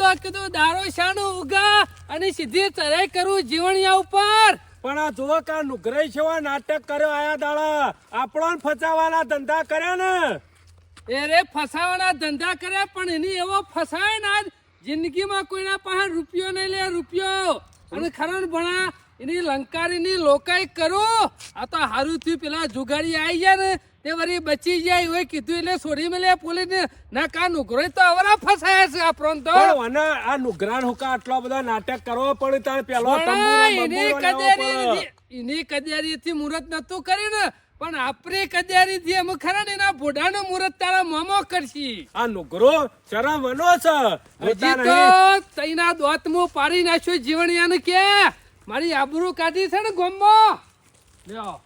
તો કીધું દારો શાનું ઉગા અને સીધી ચરાઈ કરું જીવણિયા ઉપર. પણ આ જુઓ કા નુગરાઈ જેવા નાટક કર્યો આયા દાડા. આપણો ફસાવાના ધંધા કર્યા ને. એ રે ફસાવાના ધંધા કર્યા પણ એની એવો ફસાય ના આજ જિંદગીમાં કોઈના પાસે રૂપિયો નહીં લે રૂપિયો. અને ખરણ ભણા એની લંકારીની લોકાઈ કરો. આ તો હારું થયું પેલા જુગાડી આવી ગયા ને તે વરી બચી જાય એવું કીધું એટલે છોડી મેલે પોલીસ ને ના કા નુકરો તો અવરા ફસાયા છે આ પ્રોન તો. અને આ નુગરાન હુકા આટલો બધા નાટક કરવો પડે તારે પેલો એની તંબુરો એની એની કજેરીથી મુહૂર્ત નતું કર્યું ને. પણ આપણી કજેરીથી એમ ખરા ને એના ભોડાનો મુહૂર્ત તારા મોમો કરશી. આ નુગરો શરમ વનો છે. હજી તો. તઈના દોતમું પાડી નાખ્યું જીવણિયાને કે મારી આબરૂ કાઢી છે ને ગોમો લ્યો.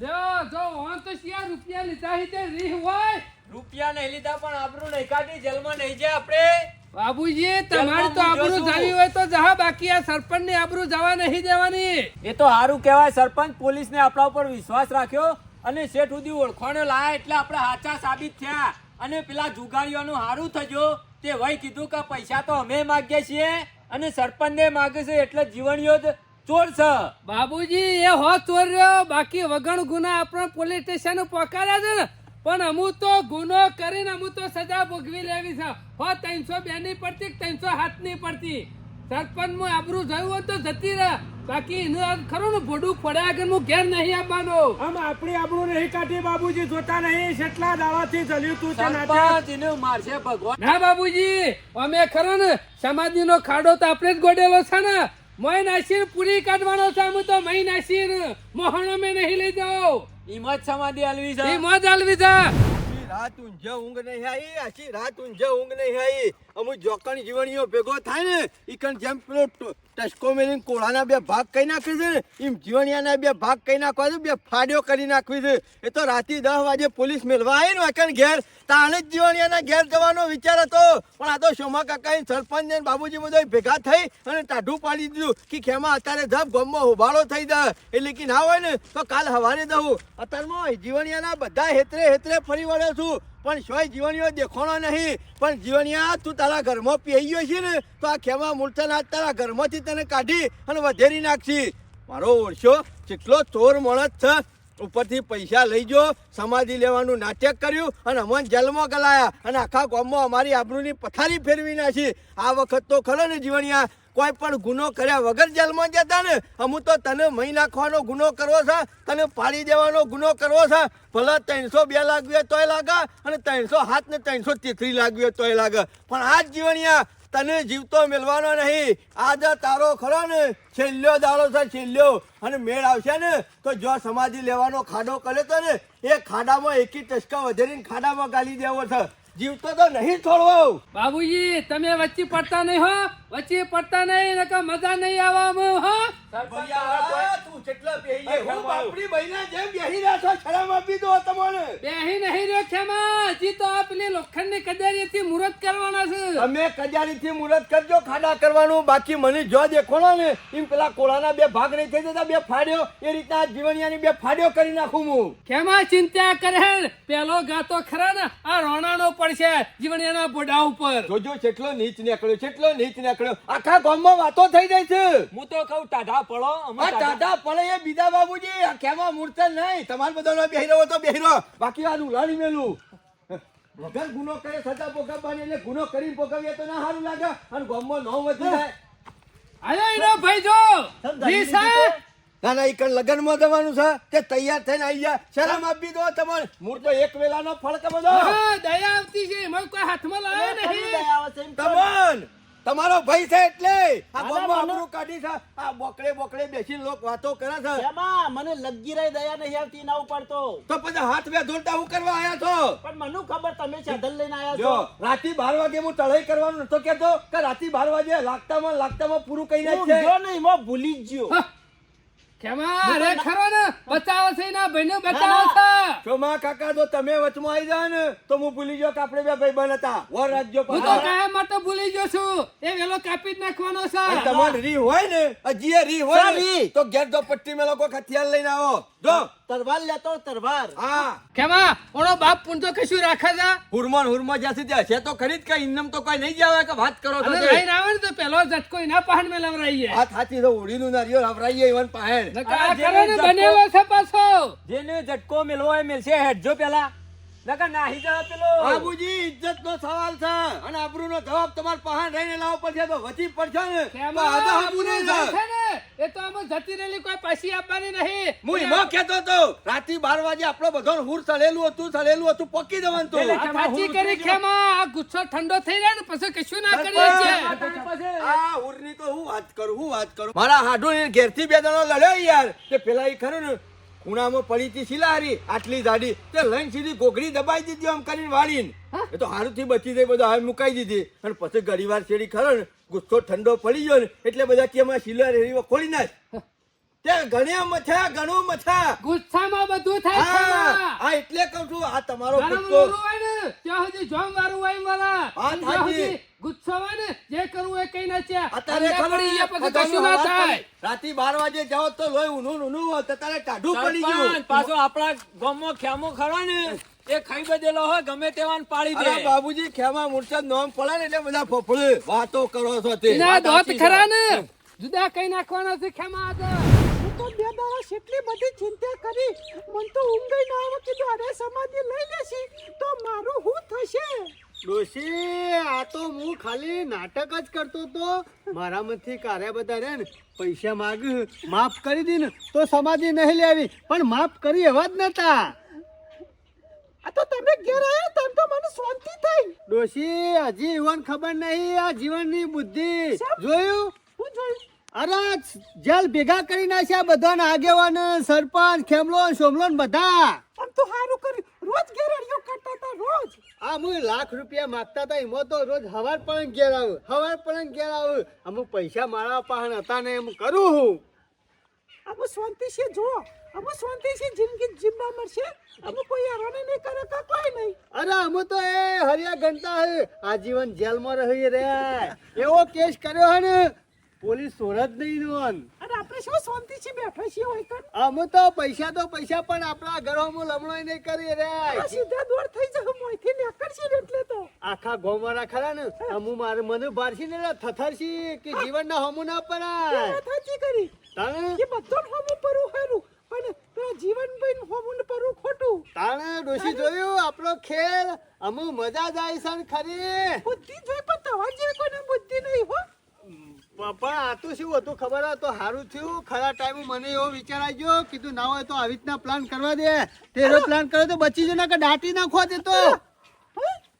લ્યો જો વાં તો શિયા રૂપિયા લીધા હી તે રીહ હોય. રૂપિયા નહીં લીધા પણ આબરૂ નહીં કાઢી જેલમાં નહીં જાય આપણે. બાબુજી તમારી તો આબરૂ જોશું. હોય તો જહા બાકી આ સરપંચની આબરૂ જવા નહીં દેવાની. એ તો સારું કહેવાય સરપંચ પોલીસને આપણા ઉપર વિશ્વાસ રાખ્યો અને શેઠ સુધી ઓળખાણો લાયા એટલે આપણે સાચા સાબિત થયા. અને પેલા જુગારીઓનું સારું થજો. તે વય કીધું કે પૈસા તો અમે માગીએ છીએ અને સરપંચને માગે છે એટલે જીવણીઓ જ ચોર છે. બાબુજી એ હો ચોર રહ્યો બાકી વગણ ગુના આપણો પોલીસ સ્ટેશન પકડ્યા છે ને. પણ અમુ તો ગુનો કરીને અમુ તો સજા ભોગવી લેવી છે. હો ત્રણસો બે ની પડતી ત્રણસો હાથની પડતી? સરપંચમાં આબરૂ જયું હોય તો જતી રહે. બાકી એનું ખરું ને ભોડું પડ્યા કે હું ઘેર નહીં આપવાનો આમ આપણી આબરૂ નહીં કાઢી બાબુજી જોતા નહીં. કેટલા દાડાથી ચલ્યું તું તે સરપંચ એને મારશે ભગવાન. ના બાબુજી અમે ખરો ને સમાધિ નો ખાડો તો આપણે જ ગોડેલો છે ને. મોય નાસીર પૂરી કાઢવાનો છે હું તો મય નાસીર મોહણો મે નહીં લઈ જાઓ હિંમત સમાધિ હલવી એ છે મોજ આલવી છે. રાત ઊંઝે ઊંઘ નહીં આવી આખી રાત ઊંઝે ઊંઘ નહીં આવી. અમુક જોકાણી જીવણીઓ ભેગો થાય ને ઈકણ જેમ પેલો ટસકો મેલીને કોળાના બે ભાગ કહી નાખે છે ને, એમ જીવણિયાના બે ભાગ કઈ નાખવા છે, બે ફાડ્યો કરી નાખવી છે. એ તો રાતે દસ વાગે પોલીસ મેળવા આવી ને એકણ ઘેર, તાણે જ જીવણિયાના ઘેર જવાનો વિચાર હતો. પણ આ તો શોમા કાકા સરપંચ ને બાબુજી બધા ભેગા થઈ અને ટાઢું પાડી દીધું કે ખેમાં અત્યારે ધબ ગમમાં હોબાળો થઈ જાય એટલે કે ના હોય ને, તો કાલ હવારે દઉં અત્યારમાં જીવણિયાના બધા હેતરે હેતરે ફરી વળ્યો છું. પણ શોય જીવણીઓ દેખોણો નહીં. પણ જીવણિયા તું તારા ઘરમાં પી ગયો છે ને, તો આ ખેમા મૂર્છન તારા ઘરમાંથી તને કાઢી અને વધેરી નાખશી મારો ઓળશો કેટલો ચોર માણસ છે, ઉપરથી પૈસા લઈ જો, સમાધિ લેવાનું નાટક કર્યું અને અમને જેલમાં ગલાયા. અને આખા ગામમાં અમારી આબરૂની પથારી ફેરવી નાખી. આ વખત તો ખરો ને જીવણિયા કોઈ પણ ગુનો કર્યા વગર જેલમાં જતા ને અમુ તો તને મહી નાખવાનો ગુનો કરવો છે, તને પાડી દેવાનો ગુનો કરવો છે. ભલે ત્રણસો બે લાગવી તોય લાગે અને ત્રણસો હાથ ને ત્રણસો તેત્રી લાગવી તોય લાગે. પણ આ જ જીવણિયા તને જીવતો મેળવાનો નહીં. આજે તારો ખરો ને, છેલ્લો દાડો છે, છેલ્લો. અને મેળ આવશે ને, તો જો સમાધિ લેવાનો ખાડો કરે તો ને, એ ખાડામાં એકી ટસકા વધેરીને ખાડામાં ગાલી દેવો છે. જીવતો તો નહીં છોડવો. બાબુજી, તમે વચ્ચે પડતા નહીં હો. વચ્ચે પડતા નહીં નકર મજા નહીં આવવામાં હો? તું કેટલો બેહી હું બાપડી બહેના જેમ બેહી રહ્યા છો શરમ આપી દો તમને. બેહી નહીં રહ્યો ખેમા હજી તો આ પેલી લોખંડની થી મુરત કરવાના છે. તમે કજારીથી મુરત કરજો ખાડા કરવાનું બાકી મને જો દેખોણો ને એમ પેલા કોળાના બે ભાગ નહીં થઈ જતા બે ફાડ્યો એ રીતના જીવણિયાની બે ફાડ્યો કરી નાખું હું. ખેમા ચિંતા કરે. પેલો ગાતો ખરા ને આ રોણાનો પડશે જીવણિયાના બોડા ઉપર. જોજો કેટલો નીચ નીકળ્યો કેટલો નીચ નીકળ્યો. આખા ગામમાં વાતો થઈ જાય છે. હું તો કહું ટાઢા પડો અમાર ટાઢા પડે એ બીજા બાબુજી આ મૂર્ત નહીં. તમાર બધાનો બેહરો રહ્યો તો બેહી બાકી આ ઉલાડી મેલું. વગર ગુનો કરે સજા ભોગવવાની એટલે ગુનો કરીને ભોગવીએ તો ના સારું લાગે. અને ગામમાં નો વધી જાય. આયો એનો ભાઈ જો. સાહેબ. ના ના એક લગનમાં જવાનું છે. તે તૈયાર થઈને આવી જા શરમ આપી દો તમારે. મૂળ તો એક વેલાનો ફળ કે બધો દયા આવતી છે. એમાં કોઈ હાથમાં લાવે નહીં. આવે તમન તમારો ભાઈ છે એટલે? આ બોમ્બો આબરૂ કાઢી છે. આ બોકડે બોકડે બેસીને લોક વાતો કરે છે. એમાં મને લગી રહી દયા નહીં આવતી ના ઉપર તો પછી હાથ બે ધોલતા હું કરવા આયા છો? પણ મને ખબર તમે સાધન લઈને આયા છો. રાતી બાર વાગે હું તળાઈ કરવાનું નતો કેતો કે રાતી બાર વાગે લાગતામાં લાગતામાં પૂરું કહી નાખ ઊંઘ્યો નહીં મો ભૂલી જ ગયો. ખેમા ખરો ને. બચાવો છે એના ભાઈને બચાવો છે ચોમા કાકા તો તમે વચમાં આવી જાઓ ને તો હું ભૂલી ગયો કે આપણે બે ભાઈ બન હતા. વર રાખજો હું તો કાયમ માટે ભૂલી ગયો છું. એ વેલો કાપી જ નાખવાનો છે. તમારે રી હોય ને હજી એ રી હોય સા ને રી? તો ગેટ દો પટ્ટી મેં લોકો હથિયાર લઈને આવો. જો. તરવાર લેતો તરવાર. હા. કેમાં? ઓનો બાપ પૂન તો કશું રાખે છે? હુરમોન હુરમો જાસી ત્યાં છે તો ખરીદ કઈ ઇન્નમ તો કોઈ નહીં જાવે કે વાત કરો આવે ને તો પેલો ઝટકો એના પહાડ મેં લવરાઈએ. હાથ હાથી તો ઉડીનું નારિયેળ હવરાઈએ ઈવન પાહેણ. કરો ને બનેલો છે પાછો. જેને ઝટકો મેલવો હોય મેલશે હેડજો પેલા. નકર નાહી જવા પેલો. બાબુજી ઇજ્જત નો સવાલ છે. અને આબરૂ નો જવાબ તમારે પાહણ રહીને લાવવો પડશે તો વચી પડશે ને. તો કેમાં આ તો આબરૂ હાબુ નહીં છે ને, એ તો આમાં જતી રહેલી કોઈ પાછી આપવાની નહીં. હું એમાં કહેતો હતો રાતે બાર વાગે આપણો બધો હુર સળેલું હતું સળેલું હતું પકી જવાનું તો. સાચી કરી ખેમાં આ ગુસ્સો ઠંડો થઈ જાય ને પછી કશું ના કરીએ સરપંચ! આ હુરની તો હું વાત કરું હું વાત કરું. મારા હાડુ ઘેરથી બે જણો લડ્યો યાર. કે પેલા ઈ ખરું ને ખૂણામાં પડી હતી શિલાહારી. આટલી જાડી. તે લઈને સીધી ગોગડી દબાઈ દીધી આમ કરીને વાળીને. એ તો હારું થી બચી જાય બધા હાલ મુકાઈ દીધી. અને પછી ઘડી વાર શેરી ખરો ને ગુસ્સો ઠંડો પડી ગયો ને એટલે બધા કે એમાં શિલા રેડી ખોલી નાખ. તે ઘણ્યા મથા ઘણું મથા ગુસ્સામાં બધું થાય હા. હા એટલે કહું છું આ તમારો ગરમ ગુસ્સો. ઓલું હોય ને ત્યાં સુધી જોમ વાળું હોય મારા. વાત અને જ્યાં સાચી. સુધી ગુસ્સો હોય ને જે કરવું એ કઈ ના છે અત્યારે અંદર ખબર પડી ગયા પછી કશું ના થાય. રાતે બાર વાગે જાઓ તો લોહી ઊનું ઊનું હોય તો તારે ટાઢું પડી સરપંચ, ગયું. પાછો આપણા ગામમાં ખેમો ખરો ને એ ખાઈ બધેલો હોય ગમે તેવાને પાડી અરે દે બાબુજી ખેમા મૂર્છા નોમ પડે ને એટલે બધા ફફડે વાતો કરો છો તે. એના દોત ખરા ને. જુદા કઈ નાખવાના છે ખેમા આગળ બે દાડા કેટલી બધી ચિંતા કરી. મન તો ઊંઘ ન આવે કીધું અરે સમાધિ લઈ લેશી. તો મારું શું થશે? ડોશી આ તો હું ખાલી નાટક જ કરતો તો મારામાંથી કાર્ય બધા રે ને પૈસા માગ માફ કરી દી ને તો સમાધિ નહીં લેવી પણ માફ કરી એવા જ નતા. આ તો તમે ઘેર આવ્યા તમ તો મને શાંતિ થઈ. ડોશી હજી ઈવન ખબર નહીં આ જીવનની બુદ્ધિ. જોયું? હું જોયું? અરે જેલ ભેગા કરી નાખ્યા બધાને આગેવાન સરપંચ ખેમલો સોમલો બધા. પણ તું સારું કર્યું રોજ અડિયો કરતા હતા રોજ. આ હું લાખ રૂપિયા માંગતા હતા એમાં તો રોજ હવાર પણ ઘેર આવું હવાર પણ ઘેર આવું. અમુક પૈસા મારા પાસે હતા ને એમ કરું હું. અમુ શાંતિ છે જો અમુ શાંતિ છે જિંદગી જીવવા મળશે. અમુ કોઈ હેરાની નહીં કરે તો કોઈ નહીં. અરે અમે તો એ હરિયા ઘંટા આજીવન જેલમાં રહી રહ્યા. એવો કેસ કર્યો હે ને પોલીસ સોરત નહીં નોન અરે આપણે શું શાંતિથી બેઠા છીએ હોય કર અમે તો પૈસા તો પૈસા પણ આપણા ઘરોમાં લમણો નહીં કરી રે સીધા દોર થઈ જશે મોયથી નીકળશે છે એટલે તો. આખા ગોમારા ખરા ને? અમુ મારે મને બારસી ને થથરસી કે જીવન ના હમુ ના પડાય સાચી કરી તાણે? કે બધો હમુ પરવું હારું પણ પેલા જીવનભાઈ ને પરું ખોટું. તાણે ડોશી જોયું? આપણો ખેલ અમુ મજા જાય છે ને ખરી. બુદ્ધિ જોઈ પણ તમારી જેવી કોઈને બુદ્ધિ નહીં હો. પણ આ તો શું હતું ખબર હતો તો સારું થયું. ખરા ટાઈમે મને એવો વિચાર આવ્યો, કીધું ના હોય તો આવી રીતના પ્લાન કરવા દે. તેરો પ્લાન કર્યો તો બચી જો ના કે દાટી નાખવા દેતો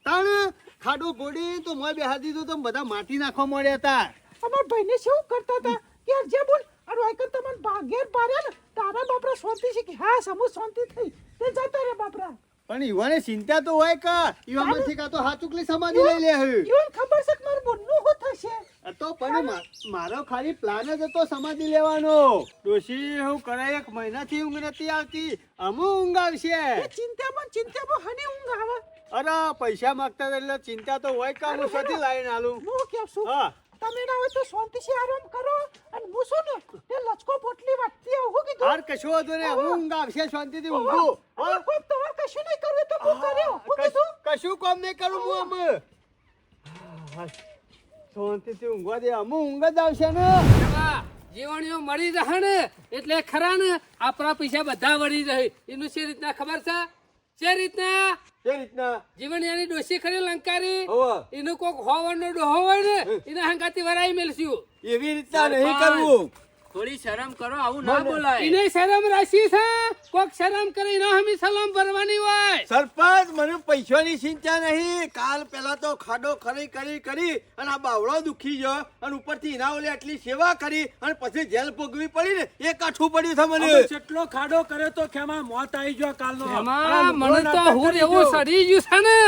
તણ ખાડો ગોડી તો મોય બેહા દીધું તો બધા માટી નાખવા મળ્યા હતા. અમાર ભાઈને શું કરતા હતા? કે જે બોલ અરે આઈ તમને ભાગેર પાડ્યા ને, તારા બાપરા શાંતિ છે કે? હા, સમૂહ શાંતિ થઈ. તે જતો રે બાપરા. પણ ઈવાને ચિંતા તો હોય કા ઈવામાંથી કા તો હાચુકલી સમાધિ લઈ લે હે. ઈવન ખબર છે કે મારું બોલનું હો થશે? તો પણ મારો ખાલી પ્લાન જ હતો સમાધિ લેવાનો. ડોશી હું કરાય એક મહિનાથી ઊંઘ નથી આવતી. અમુ ઊંઘ આવશે એ ચિંતામાં ચિંતામાં હની ઊંઘ આવે. અરે પૈસા માંગતા એટલે ચિંતા તો હોય કા હું સધી લાવીને આલું હું કેમ છું? હા. તમે ના હોય તો શાંતિથી આરામ કરો અને હું શું ને એ લચકો પોટલી વાટતી આવું હું કીધું? હાર કશો હતો ને હું ઊંઘ આવશે શાંતિથી ઊંઘું. હવે કોઈ તમારે કશું નહીં કરવું તો હું કર્યો હું કીધું? કશું કામ નહીં કરું હું અમે શાંતિથી ઊંઘવા દે અમુ ઊંઘ જ આવશે ને. જીવણીઓ મળી રહે ને એટલે ખરા ને આપણા પૈસા બધા વળી રહે. એનું શી રીતના ખબર છે? જે રીતના જે રીતના? જીવણીયાની ડોસી ખરી લંકારી એનો કોક હોવાનો ડોહો હોય ને એના હંગાતી વરાઈ મેલશું. એવી રીતના નહીં કરવું. થોડી શરમ કરો આવું ના બોલાય. એને શરમ રાશી છે? કોક શરમ કરે ના હમી સલામ ભરવાની હોય. સરપંચ મને પૈસાની ચિંતા નહીં. કાલ પેલા તો ખાડો ખરી કરી કરી અને આ બાવળો દુખી ગયો અને ઉપરથી એના ઓલે આટલી સેવા કરી અને પછી જેલ ભોગવી પડી ને એ કાઠું પડ્યું છે મને. જેટલો ખાડો કરે તો ખેમાં મોત આવી ગયો કાલનો. મને તો હું એવું સડી ગયું છે ને.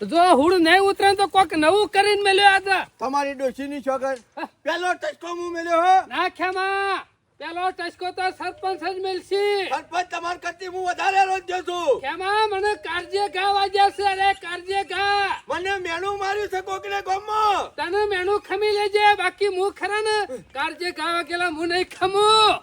જો હુડ નહીં ઉતરે તો કોક નવું કરીને મેલ્યો આ તમારી ડોશીની છોકર. પેલો ટચકો હું મેલ્યો હો. ના ખેમા. પેલો ટચકો તો સરપંચ જ મેલસી સરપંચ તમાર કરતી હું વધારે રોજ જો છું. ખેમા મને કારજે ઘા વાગ્યા છે અરે કારજે ઘા. મને મેણું માર્યું છે કોકને ગોમમાં. તને મેણું ખમી લેજે બાકી હું ખરા ને. કારજે ઘા વાગેલા હું નહીં ખમું.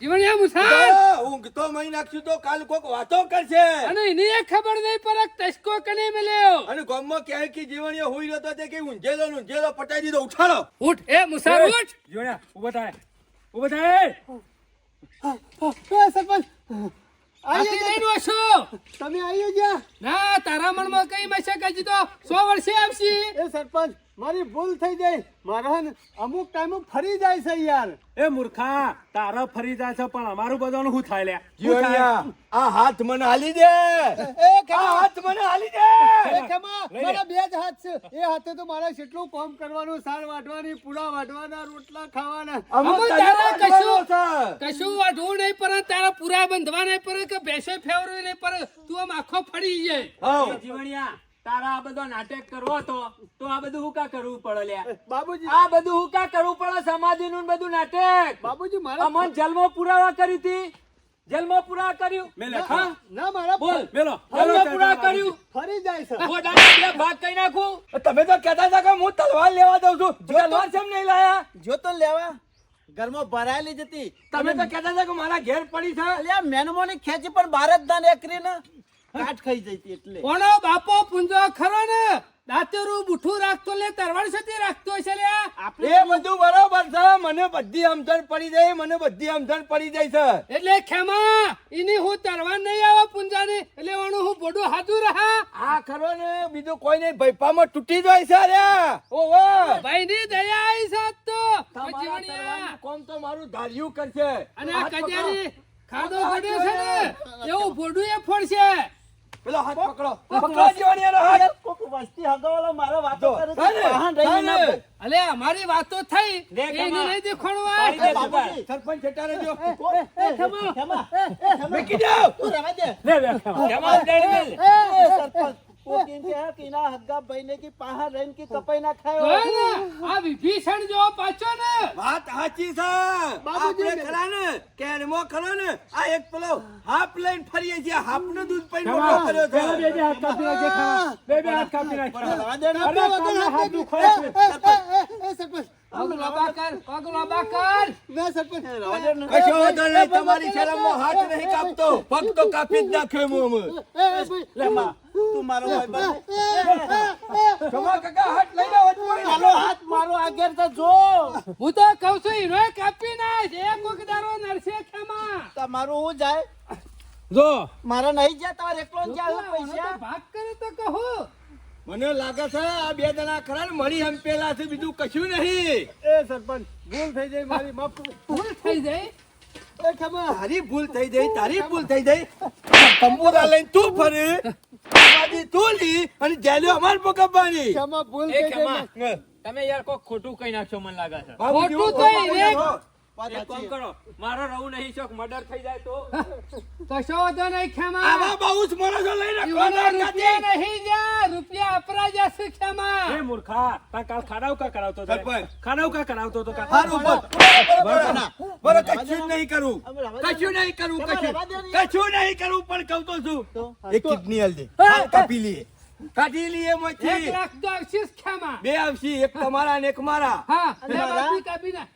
જીવણિયા મુસાર ઊંઘ તો મહી તો કાલ કોક વાતો કરશે. અને એની એ ખબર નહીં પડે કે તસકો કને મળ્યો? અને ગામમાં ક્યાંય કે જીવણીઓ હોઈ રહ્યો તો તે કે ઊંઝેલો ઊંઝેલો પટાઈ દીધો. ઉઠાડો. ઉઠ એ મુસાર ઉઠ. જીવણ્યા ઊભો થાય. ઊભો થાય. સરપંચ લઈને. તમે આઈએ ગયા ના તારા મનમાં કઈ મશે કે હજી તો સો વર્ષે આવશે. એ સરપંચ મારી ભૂલ થઈ જાય. મારા અમુક ટાઈમ ફરી જાય છે યાર. એ મૂર્ખા તારા ફરી જાય છે પણ અમારું બધાનું શું થાય લ્યા આ હાથ મને હાલી દે. એ હાથ મને હાલી દે. મારા બે જ હાથ છે. એ હાથે તો મારે કેટલું કામ કરવાનું સાર વાટવાની પૂરા વાટવાના રોટલા ખાવાના. અમે અમે તારા કશું- કશું વાઢવું નહીં પડે તારા પૂરા બંધવા નહીં પડે કે ભેસે ફેવરવી નહીં પડે. તું આમ આખો ફરી જાય. જીવણિયા તારા આ બધો નાટક કરવો તો તો આ બધું હું કા કરવું પડે લ્યા? બાબુજી. આ બધું હું કા કરવું પડે સમાધિ નું બધું નાટક? બાબુજી મારા અમન જેલમાં પુરાવા કરી હતી. જેલમાં પુરાવા કર્યું. ના, ના મારા બોલ. મેલો જેલમાં પુરાવા કર્યું. ફરી જાય છે. ગોડાના બે ભાગ કઈ નાખું. તમે તો કહેતા હતા કે હું તલવાર લેવા દઉં છું. તલવાર કેમ નહીં લાયા? જો તો લેવા. ઘરમાં ભરાયેલી જતી તમે તો કહેતા હતા કે મારા ઘેર પડી છે. અલ્યા મેનમોની ખેંચી પણ બાર જ દાન એકરી ને કાટ ખાઈ જતી એટલે. કોનો બાપો પુંજો ખરો ને? દાંતેરું બુઠું રાખતો ને તરવણ સતી રાખતો છે લે એ બધું બરોબર છે. મને બધી સમજણ પડી જાય મને બધી સમજણ પડી જાય છે. એટલે ખેમા એની હું તરવા નહીં આવે પુંજાની. એટલે ઓણું હું બોડું હાજુ રહા. આ ખરો ને બીજું કોઈ નહીં. ભૈપામાં તૂટી જાય છે રે ઓહો ભાઈ ની દયા આવી સાત તો. તમારા કોમ તો મારું ધાર્યું કરશે. અને આ કજારી ખાધો પડ્યો છે ને? એવું બોડું એ ફોડશે. પેલો હાથ પકડો. પકડો જીવણીયાનો હાથ. કોક વસ્તી હગાવાલો મારો વાતો કરે વાહન રહી ના અલે અમારી વાતો થઈ. એની. નહીં દેખાડવા પાડી દે એ બાબુજી. સરપંચ છેટા રહેજો એ ખેમા, ખેમા, એ, એ ખેમા. મૂકી દો. તું રહેવા દે. લે લે કેમાં દઈ મેલ એ, એ, સરપંચ, એમ કહે કે એના હગ્ગા ભાઈને કે પાહા રહીને કે કપાઈ ના ખાયો. આ વિભીષણ જેવો પાછો ને વાત સાચી છે આપણે ખરા ને કેરમો ખરો ને આ એક પેલો હાફ લઈને ફરીએ છીએ હાફનું દૂધ પીને મોટો કર્યો છે બે બે હાથ કાપી નાખજે ખાવા બે બે હાથ કાપી નાખ રહેવા દે ને. અરે કામના હાથ દુખાય છે સરપંચ લોબા કર ના ને. તમારી હાથ નહીં કાપતો પગ કાપી જ નાખ્યો એમ. લે તું મારો ભાઈ બન. તમારા કાકા હાથ લઈ. મારો હાથ મારો આગેર તો જો. હું તો કહું છું હીરો કાપી નાખ. એક કોક દારો નરસે ખેમા. તમારું હું જાય? જો. મારા નહીં જાય તમારે એકલો જ જાય પૈસા. ભાગ કરે તો કહો. મને લાગે છે આ બે જણા ખરા મળી મળી પેલા છે બીજું કશું નહીં. એ સરપંચ ભૂલ થઈ જાય મારી માફ ભૂલ થઈ જાય? એ ખેમા. તારી ભૂલ થઈ જાય તારી ભૂલ થઈ જાય. તંબુરા લઈને તું ફરે. સમાધિ તું લી અને જેલ્યો અમાર ભૂલ થઈ ખેમા તમે યાર કોઈ ખોટું કઈ નાખશો મને લાગે છે. ખોટું. એક કામ કરો. મારો રહું નહીં શોખ મર્ડર થઈ જાય તો. કશો વાંધો નહીં ખેમા આવા બહુ જ માણસો લઈને જીવનો રૂપિયા નહીં જા રૂપિયા અપરા જશે એ મૂર્ખા તા કાલ ખાડાવ કા કરાવતો તો. ખાડાવ કા કરાવતો તો હાર ઉપર. બરાબર, કશું નહીં કરું. કશું નહીં કરું કશું. કશું નહીં કરું પણ કહું તો છું? એક કિડની હાલ દે. કાપી લીએ કાઢી લઈએ એક લાખ તો આવશે ખેમા બે આવશે એક તમારા ને એક મારા. હા અને કાપી ના.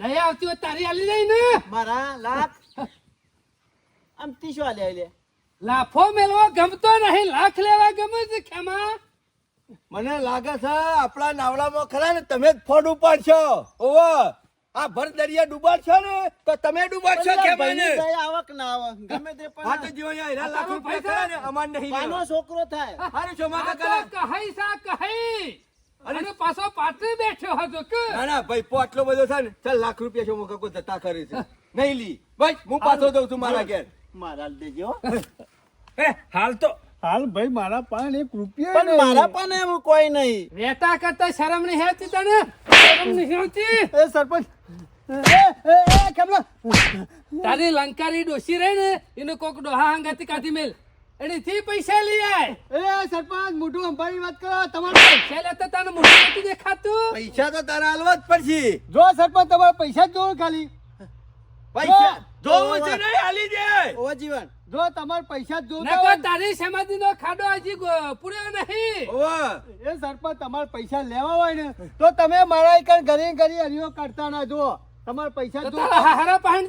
દયા આવતી હોય તારી આલી નહીં ને. મારા લાખ આમ ત્રીસો લે લે લાફો મેળવો ગમતો નહીં. લાખ લેવા ગમે છે ખેમા. મને લાગે છે આપણા નાવડામાં ખરા ને તમે જ ફોડ ઉપાડશો. ઓવો આ ભર દરિયા ડૂબાડશો ને તો તમે ડૂબાડશો કે મને આવક ના આવક. ગમે તે હા તો જીવો યાર હીરા લાખ રૂપિયા ખરા ને અમાર નહીં પાનો છોકરો થાય. હારે છો માકા આ કાકા કહી સા કહી. અને પાછો પાટલી બેઠો હતો કે. ના ના ભાઈ પોટલો બધો છે ને ચાલ લાખ રૂપિયા છો મોકા કોઈ જતા કરે છે નહીં લી. ભાઈ હું પાછો દઉં છું મારા ઘેર. મારા દેજો. એ હાલ તો. હાલ ભાઈ મારા પાસે એક રૂપિયા પણ મારા પણ એમ કોઈ નહીં. વેતા કરતા શરમ નહીં આવતી તને? શરમ નહીં આવતી એ સરપંચ. તારી લંકારી ડોસી રહી ને એને કોક ડોહા હંગાતી કાઢી મેલ. એનીથી પૈસા લઈ આય. એ સરપંચ મોટું અંબાની વાત કરો તમારે પૈસા લેતા તને મોટું નથી દેખાતું. પૈસા તો તારા હાલવા જ પડશે. જો સરપંચ તમારે પૈસા જ જોવો ખાલી. પૈસા જોવું છે નહીં હાલી દે. ઓ જીવન. જો તમારે પૈસા જોતા હોય તારી સમાધિનો ખાડો હજી પૂર્યો નહીં. ઓવો. એ સરપંચ તમારે પૈસા લેવા હોય ને તો તમે મારા એક ઘરે ઘરે હરિયો કાઢતા ના જો તમારે પૈસા જોતા હારા પાહણ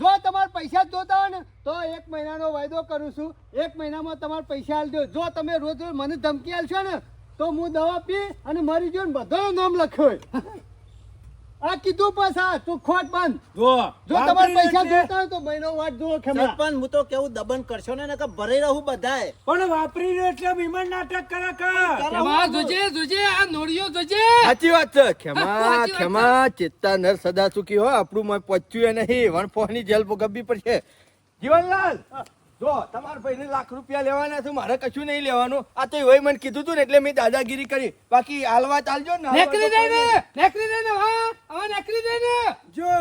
જો તમારે પૈસા જોતા હોય ને તો એક મહિનાનો વાયદો કરું છું. એક મહિનામાં તમાર પૈસા આલજો જો તમે રોજ રોજ મને ધમકી આલશો ને તો હું દવા પી અને મરી જો ને બધાનું નામ લખ્યો. આ કીધું પાછા તું ખોટ બંધ જો જો તમારે વાપરી પૈસા જોતા હોય તો મહિનો વાત જુઓ ખેમા પણ હું તો કેવું દબન કરશો ને નકર ભરાઈ રહું બધાય. પણ વાપરી રહ્યો એટલે વિમાન નાટક કરે કા? એમાં જોજે જોજે આ નોળિયો જોજે. સાચી વાત છે ખેમા. ખેમા ચિત્તા નર સદા સુખી હો આપણું મય પચ્યું નહીં વણફોની જેલ ભોગવવી પડશે. જીવનલાલ! જો તમારા ભાઈને લાખ રૂપિયા લેવાના છે મારે કશું નહીં લેવાનું. આ તો એવોય મને કીધું તું ને એટલે મેં દાદાગીરી કરી. બાકી હાલવા ચાલજો ને નેકરી દે ને નેકરી દે ને હા હવે નેકરી દે ને. જો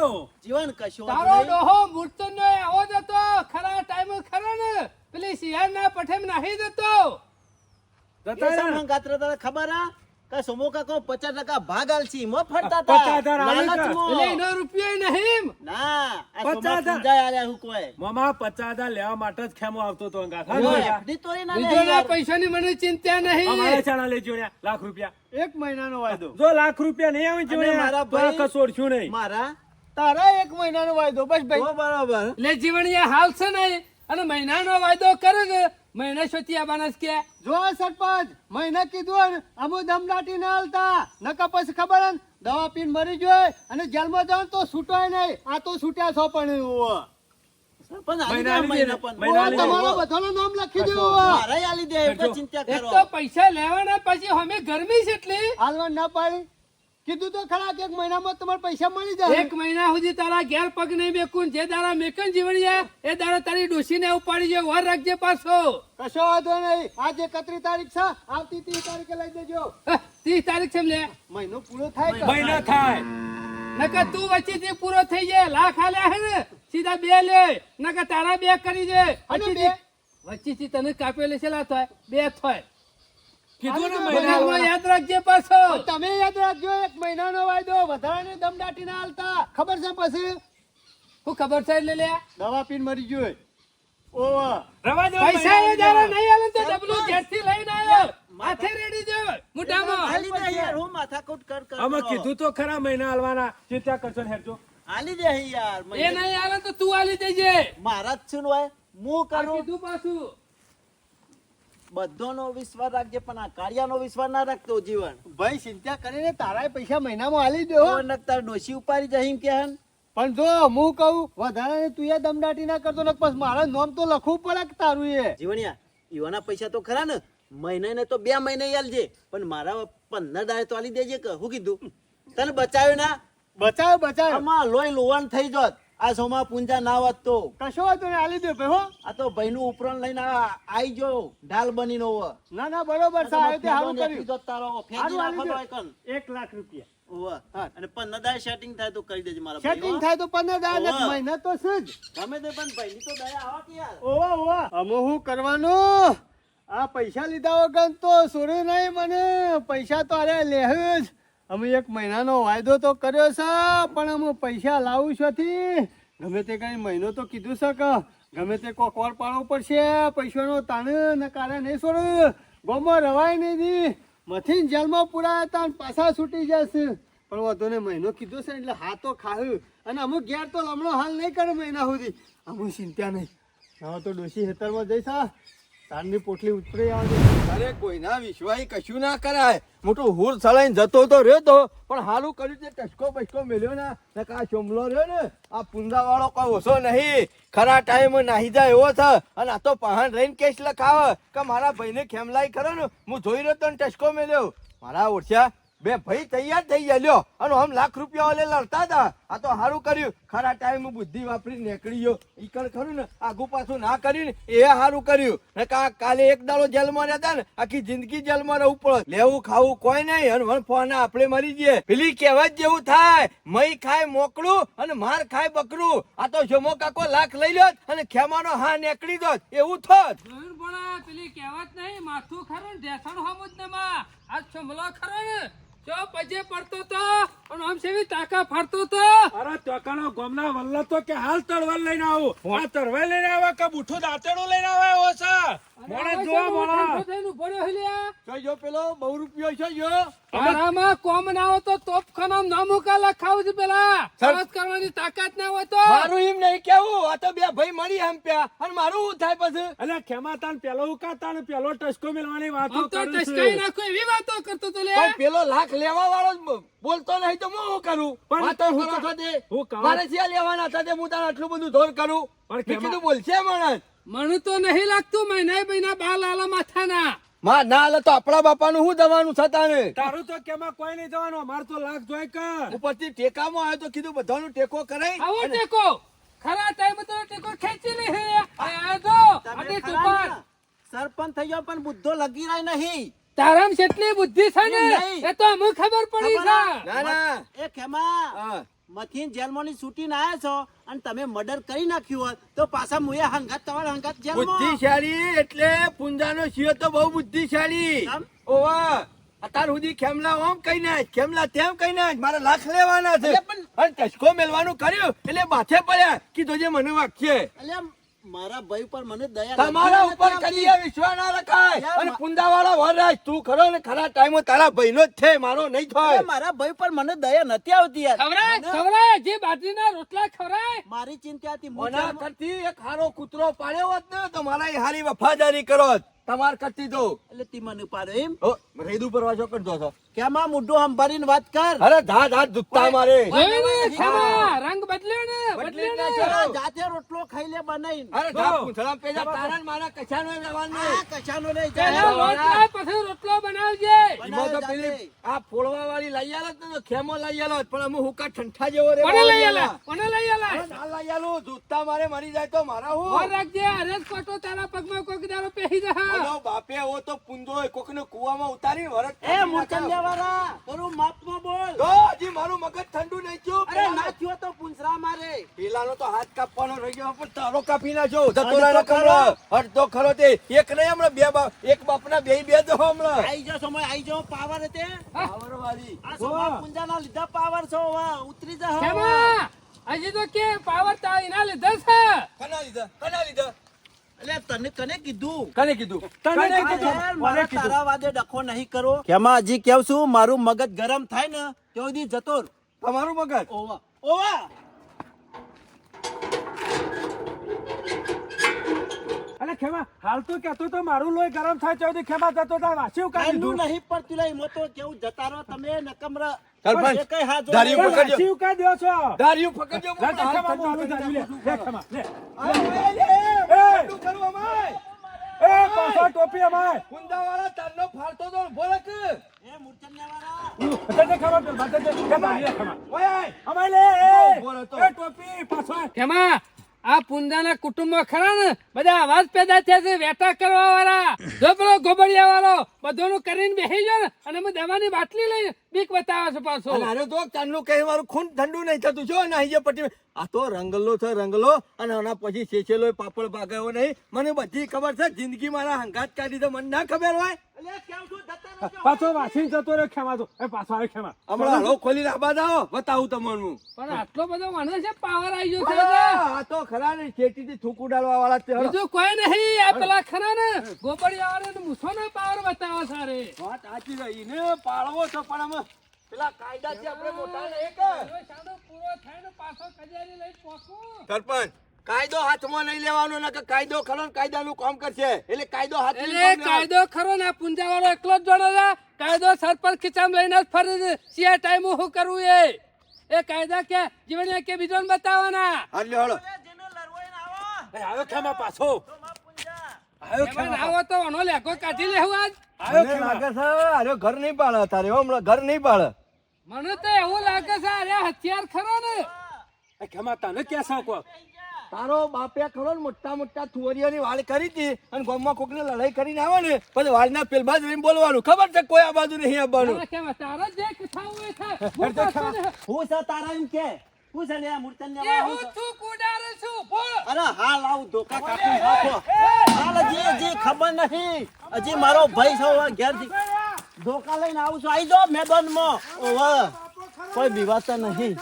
જીવન કશું તારો ડોહો મૂર્તન નો આવો જતો ખરા ટાઈમ ખરો ને. પેલી સિંહ ના પઠેમ નાહી જતો. જતા ખબર આ કે સોમો કાકો પચાસ ટકા ભાગ આલસી મો ફરતા તા હતા હજાર આલે કા? એટલે એનો રૂપિયો નહીં ના પચાસ હજાર. હું કોઈ. મામા પચાસ હજાર લેવા માટે જ ખેમો આવતો તો ના લે બીજો ના. મને ચિંતા નહીં. અમારા ચાણા લેજો ને, લાખ રૂપિયા. એક મહિનાનો વાયદો. જો લાખ રૂપિયા નહીં આવે અને મારા ભાઈ- કસોડશું નહીં. મારા તારા એક મહિનાનો વાયદો. બસ ભાઈ. બરાબર. લે જીવણીયા હાલ છે ને. અને મહિનાનો વાયદો કરે છે મહિને સોથી આવવાના કે? જો સરપંચ મહિને કીધું અમુ દમ દાટી ના હાલતા. નકા પછી ખબર ને, દવા પીને મરી જોય અને જેલમાં જવાનું તો છૂટોય નહીં. આ તો છૂટ્યા છો પણ એવું પૈસા લેવાના પછી અમે ગરમી છે એટલી. હાલવા ના પાડી. કીધું તો ખરા કે એક મહિનામાં તમારે પૈસા મળી જાય. એક મહિના સુધી તારા ઘેર પગ નહીં બેકું જે દાડા મેકન જીવણિયા એ દાડા તારી ડોસીને ઉપાડી જો વર રાખજે પાછો. કશો વાંધો નહીં. આજે એકત્રીસ તારીખ છે. આવતી ત્રીસ તારીખે લઈ દેજો. ત્રીસ તારીખ છે લે. મહિનો પૂરો થાય મહિનો થાય. નકર તું વચ્ચેથી પૂરો થઈ જાય લાખ આલ્યા હે ને સીધા બે લે. નકર તારા બે કરી દે. વચ્ચે થી વચ્ચેથી તને કાપ્યો છે લા થાય બે થાય. યાદ રાખજે પાછો. તમે યાદ રાખજો એક મહિનાનો વાયદો વધારાની દમ દાટી ના હાલતા. ખબર છે પછી? હું ખબર છે એટલે લે? દવા પીને મરી ગયો ઓવા. રવા દો પૈસા એ જરા નહીં આલે તો ડબલું ઘેરથી લઈને આવ્યો. હાથે રેડી જો મોઢામાં આલી દે યાર. હું માથાકૂટ કર કર આમાં કીધું તો ખરા મહિના હાલવાના. ચિંતા કરશો ને હેરજો. હાલી દે યાર એ નહીં હાલે તો તું આલી દેજે. મારા જ છું ને ભાઈ. હું કરું? કીધું પાછું. બધાનો વિશ્વાસ રાખજે પણ આ કાળિયાનો વિશ્વાસ ના રાખતો જીવન. ભાઈ ચિંતા કરીને તારા પૈસા મહિનામાં હાલી દો. તો નકર ડોશી ઉપાડી જાય કે હન. પણ જો હું કહું વધારાને તું એ દમદાટી ના કરતો ને પછી મારા નામ તો લખવું પડે કે તારું એ? જીવણિયા ઈવાના પૈસા તો ખરા ને. મહિને ને તો બે મહિને આલજે પણ મારા પંદર દાડે તો આલી દેજે કે હું કીધું? તને બચાવ્યો ના? બચાવ બચાવ. આમાં લોહી લોવાન થઈ જોત. આ સોમાં પૂંજા ના હોત કશો વાંધો ને આલી દે ભાઈ હો. આ તો ભાઈનું ઉપરણ લઈને આઈ જો ઢાલ બની નો ના ના બરોબર આવ્યો તે હારું કર્યું નાખી તારો ફેંકી નાખો તો એકન. 1 લાખ રૂપિયા. અને સેટિંગ થાય તો કરી દેજે મારા ભાઈ, હો. થાય તો પંદર દાડા મહિના તો ગમે તે પણ ભાઈની તો દયા આવા કે યાર. ઓવા ઓવા. અમે શું કરવાનું? આ પૈસા લીધા વગર તો સોરી નહીં મને. પૈસા તો અરે લેહ જ. અમે એક મહિનાનો વાયદો તો કર્યો છે, પણ અમે પૈસા લાવું છોથી ગમે તે કઈ મહિનો તો કીધું છે ગમે તે કોકવાર પાડવો પડશે, પૈસાનો તાણ ને કારે નહીં છોડ ગોમાં રવાય નહીં દી. મથી જેલમાં પુરાયા હતા પાછા છૂટી જશે. પણ વધુ ને મહિનો કીધો છે એટલે હા તો ખાહું. અને અમુક ઘેર તો લમણો હાલ નહીં કરે મહિના સુધી. અમુક ચિંતા નહીં. હવે તો ડોસી હેતરમાં જઈશ તારની પોટલી ઉતરી આવે. અરે, કોઈના વિશ્વાસ કશું ના કરાય. મોટું હુર સળાઈને જતો તો રહ્યો તો, પણ હાલું કર્યું તે ટચકો બસકો મેલ્યો ના. ને કા ચોમલો રહ્યો ને, આ પુંદા વાળો કોઈ ઓછો નહીં. ખરા ટાઈમ નાહી જાય એવો છે. અને આ તો પહાણ રહીને કેસ લખાવે. કે મારા ભાઈને ખેમલાઈ ખરો ને, હું જોઈ રહ્યો તો ટસકો મેલ્યો. મારા ઓળખ્યા બે ભાઈ તૈયાર થઈ ગયા. લ્યો, અને આમ લાખ રૂપિયા ઓલે લડતા હતા. આ તો સારું કર્યું. ખરા ટાઈમ બુદ્ધિ વાપરી નીકળી ગયો. ઈકણ ખરું ને? આગુ પાછું ના કર્યું ને એ સારું કર્યું. કા કાલે એક દાડો જેલમાં રહેતા ને, આખી જિંદગી જેલમાં રહેવું પડે. લેવું, ખાવું કોઈ નહીં. અને ફોન આપણે મરી જઈએ. પેલી કહેવત જેવું થાય. મય ખાય મોકળું અને માર ખાય બકરું. આ તો જમો કાકો લાખ લઈ લો અને ખેમાનો હા નીકળી દો એવું થોત. પેલી કહેવત નહીં. માથું ખરું ઢેસણ હમું ને માં. આ છમલો ખરો ને. જો પજે પડતો તો અને આમ સેવી તાકા ફાડતો તો. અરે ચોકાનો ગોમના વલ્લા તો કે હાલ તળવાર લઈને આવું. આ તળવાર લઈને આવે કે બુઠું દાંતેડું લઈને આવે એવો છે? મોણે જોવા મોણા જો જો પેલો? બહુ રૂપિયો છે જો તારામાં કોમ ના હોય તો તોપખાનામાં નામું કા લખાવું છે પેલા. સરસ કરવાની તાકાત ના હોય તો. મારું એમ નહીં કેવું આ તો બે ભાઈ મળી એમ પ્યા અને મારું થાય પછી? એટલે ખેમા તાન પેલો ઉકાતા ને પેલો ટસકો મેળવાની વાતો તો ટસકાઈ નાખો એવી વાતો કરતો તો લે. પેલો લાખ લેવા વાળો જ બોલતો નહીં તો હું કરું? પણ વાતો કરો કા- છો તે. હું મારે જ્યાં લેવાના હતા તે હું તારે આટલું બધું ધોર કરું? પણ કીધું બોલશે મને મને તો નહીં લાગતું મહિના મહિના બાલ આલા માથાના. માં ના લે તો આપણા બાપાનું શું દવાનું થતા ને તારું તો કેમાં કોઈ નહીં જવાનું અમાર તો લાખ જોઈ કર. ઉપરથી ટેકામાં આવ્યો તો કીધું બધાનું ટેકો કરાય. આવો ટેકો. ખરા ટાઈમ તો ટેકો ખેંચી લે હે. આ જો ને? સરપંચ થઈ ગયો પણ બુદ્ધો લગી રહી નહીં. તારામ કેટલી બુદ્ધિ છે ને નહીં. એ તો અમુક ખબર પડી છે. ના ના. એ ખેમા. હા. મથીન જેલમાંની છૂટીને આવ્યા છો? અને તમે મર્ડર કરી નાખ્યું હોત તો પાછા મુએ હંગાત તમારા હંગાત જેલમાં? બુદ્ધિશાળી એટલે પુંજાનો સિંહ તો બહુ બુદ્ધિશાળી? ઓવા અત્યાર સુધી ખેમલા ઓમ કઈ નાખ ખેમલા તેમ કઈ નાખ મારે લાખ લેવાના છે. અને ટચકો મેલવાનું કર્યું? એટલે માથે પડ્યા. કીધું જે મને વાગશે. અલ્યા મારા ભાઈ પર મને દયા તમારા ઉપર. કદી વિશ્વાસ ના રખાય. અને પુંદાવાળા વરરાજ તું ખરો ને ખરા ટાઈમો તારા ભાઈનો જ છે મારો નહીં થાય. મારા ભાઈ પર મને દયા નથી આવતી યાર. ખવરાય મને- ખવરાય જે બાજરીના રોટલા ખવરાય. મારી ચિંતા હતી ઓના કરતી એક હારો કૂતરો પાડ્યો હોત ને તો મારા એ હારી વફાદારી કરો તમાર કરતી દો એટલે તી મને પાડો એમ. ઓ, રેદુ પરવા વાજો કરતો છો કેમાં આ મુઢું સંભાળીને વાત કર. અરે ધા ધા દુત્તા મારે. રંગ બદલ્યો ને બદલ્યો ને. જાતે રોટલો ખાઈ લે બનાઈ અરે ધા પૂંછડા પેજા તારા ને મારા કશાનો રહેવાનું આ કચાનો નહીં જા રોટલા પછી રોટલો બનાવજે. ઈમો તો પેલી આ ફોડવા વાળી લઈ આલો તો ખેમો લઈ આલો પણ અમે હુકા ઠંઠા જેવો રે કોને લઈ આલા? કોને લઈ આલા? ના લઈ આલો દુત્તા મારે મરી જાય તો મારા હું? રાખજે અરે કોટો તારા પગમાં કોક દાડો પહેરી જા ઓલો બાપે ઓ તો પૂંજો કોક ને કુવામાં ઉતારી વરત એ મૂર્છનિયા વાળા થોડું માપમાં બોલ. તો હજી મારું મગજ ઠંડુ નહીં થયું અરે ના થયો તો પૂંછરા મારે. પેલાનો તો હાથ કાપવાનો રહી ગયો પણ તારો કાપી નાખ્યો અડધો ધતોરાનો ખરો. કમરો અડધો ખરો તે. એક નહીં હમણાં બે બાપ એક બાપના બે બે દો હમણાં. આઈ જાઓ સમય આઈ જાઓ પાવર તે. પાવરવાળી. આ સમા પૂંજાના લીધા પાવર છો વા ઉતરી જા. હજી તો કે પાવર તા એના લીધા છે. કના લીધા? કના લીધા? તને કને કીધું. કને કીધું? તને કીધું કીધું? તારા વાદે ડખો નહીં કરો. કેમાં? હજી કેવું છું? મારું મગજ ગરમ થાય ને ત્યાં સુધી જતો. તમારું મગજ? ઓવા. ઓવા. અલે ખેમા હાલ તો કેતો તો મારું લોહી ગરમ થાય છે ખેમા જતો તાર વાંચ્યું કાઢી કાંઈનું નહીં પણ લે એમાં તો કેવું જતા રહો તમે નકમરા સરપંચ, એ કઈ હાથ ધારી જોડે. ઉપર- પકડજો. વાંચ્યું કાઢી દ્યો છો દારિયું પકડજો ખેમા, મારું કરી ધાર્યું લે. લે, ખેમા, લે. આ ઓય લે, ઠંડુ કરવા માંય. એ પાછો ટોપી અમાય કુંદાવાળા તારનો ફાળતો તો ઊભો એ મૂર્છનિયાવાળા. જજે ખેમા ખેમા, લે, ખેમા. ઓય અમાય લે એ. ઊભો રહેતો. એ ટોપી પાછો ખેમા આ પુંજાના કુટુંબમાં ખરા ને? બધા અવાજ પેદા થયા છે, વેટા કરવા વાળા જો પેલો ગોબડિયા વાળો બધોનું કરીને બેસી ગયો અને અમે દવાની બાટલી લઈ બીક બતાવે છે પાછો. અરે તો ચાંદલું કહે મારું ખૂન ઠંડુ નહીં થતું. જો નાહી જે પટી આ તો રંગલો છે રંગલો. અને આના પછી શેચેલો પાપડ પાકાયો નહીં. મને બધી ખબર છે જિંદગી મારા હંગાત કાઢી તો મને ના ખબર હોય. અલ્યા, કેવું છું? જતા રહો છો. પાછો વાસીને જતો રહ્યો ખેમા તો એ પાછો આવે ખેમા હમણાં હળો ખોલી આબા જાઓ બતાવું તમને. પણ આટલો બધો માણસ છે પાવર આવી ગયો છે. આ તો ખરા ને ખેતીથી થૂક ઉડાડવા વાળા છે બીજું કોઈ નહીં. આ પેલા ખરા ને. ગોબડિયા વાળા મૂસો ને પાવર બતાવો સારે. વાત સાચી રહી ને પાળવો છો પણ આમાં પેલા કાયદા છે આપણે મોટા ને એક પૂરો થાય ને પાછો કજારી લઈ પોકું. સરપંચ કાયદો હાથમાં નહીં લેવાનો ને કાયદો ખરો ને કાયદાનું કામ કરશે. એટલે કાયદો હાથ એટલે કાયદો ખરો ને આ પુંજા વાળો એકલો જ જોડો છે કાયદો સરપંચ ખીચામ લઈને જ ફરે છે સિયા ટાઈમ હું કરવું એ? એ કાયદા કે જીવન કે બીજો ને બતાવવાના? હાલ. લ્યો હળો. જેને લડવો એને આવો. એ આવે ખેમા પાછો. આવ્યો ખેમા આવો તો ઓનો લેખો કાઢી લેવું આજ. આવ્યો લાગે છે અરે ઘર નહીં પાળે તારે હો, હમણાં ઘર નહીં પાળે મને તો એવું લાગે છે અરે હથિયાર ખરો ને. ખેમા તને કે કો તારો બાપે ખરો ને મોટા મોટા થુવરીઓની વાળ કરી હતી અને ગામમાં કોકને લડાઈ કરીને આવે ને પછી વાળના પેલ બાજુ રહીને બોલવાનું. ખબર છે કોઈ આ બાજુ નહીં આવવાનું તારા જે થવું એ થાય. હું હું છે તારા એમ કે? હું છે ને આ મૂર્તન ને હું હું છે? છું કુડારે છું અરે હાલ આવું ધોકા કાપી નાખો હાલ જે જે ખબર નહીં. હજી મારો ભાઈ છે ઘેર ઘેરથી. ધોકા લઈને આવું છું. આઈ જાઓ, મેદાનમાં. ઓવા. કોઈ બીવાતા નહીં.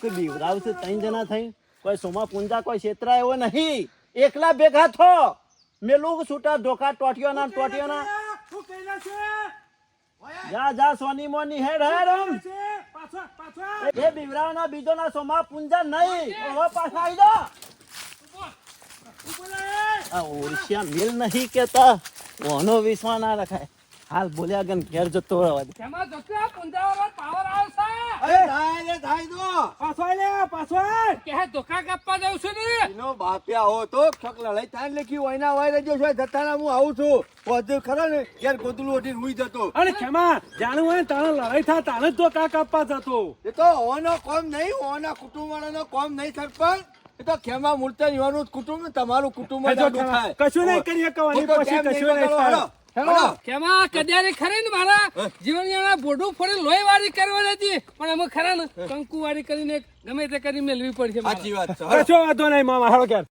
કોઈ બીવરાવશે, ત્રણ જણા થઈ કોઈ સોમા પુંજા, કોઈ છેતરા એવો નહીં. એકલા ભેગા થો. મેલું છૂટા, ધોકા ટોટિયો ના ટોટિયો ના શું કહેલા છે જા જા, સોની મોની હેડ હેડ આમ. એ બીવરાવના બીજો ના સોમા પુંજા નહીં. ઓવા, પાછા આવી દો આ ઓરસિયા મિલ નહીં કેતા. ઓનો વિશ્વાસ ના રખાય. હાલ બોલ્યા ગન ઘેર જતો અવાજ દે એમાં જોકે પુંજાવાળો પાવર આવશે? અરે થાય લે થાય દો પાછો લે પાછો કે હે ધોકા કાપવા જાઉં છું ને? એનો બાપ્યા હો તો ક્ષક લડાઈ થાય લખી વયના વય રહેજો છો જતાના હું આવું છું. પોતે ખરો ને ઘેર ગોદલું ઓઢી હુઈ જતો. અરે ખેમા જાણું હોય ને તાણે લડાઈ થાય તાણે જ ધોકા કાપવા જતો. એ તો ઓનો કોમ નહીં ઓના કુટુંબ વાળાનો કોમ નહીં સરપંચ. એ તો ખેમા મૂર્તા યુવાનું કુટુંબ તમારું કુટુંબ કશું નહીં કરી કવાની પછી કશું નહીં હાલો. કેમાં કદ્યારે ખરી ને મારા? જીવનયાના બોડું ફોડે લોહી વાળી કરવા હતી. પણ અમે ખરા ને કંકુ વાળી કરીને ગમે તે કરી મેળવી પડશે સાચી વાત છે. વાંધો નહીં મામા હાલો ક્યારે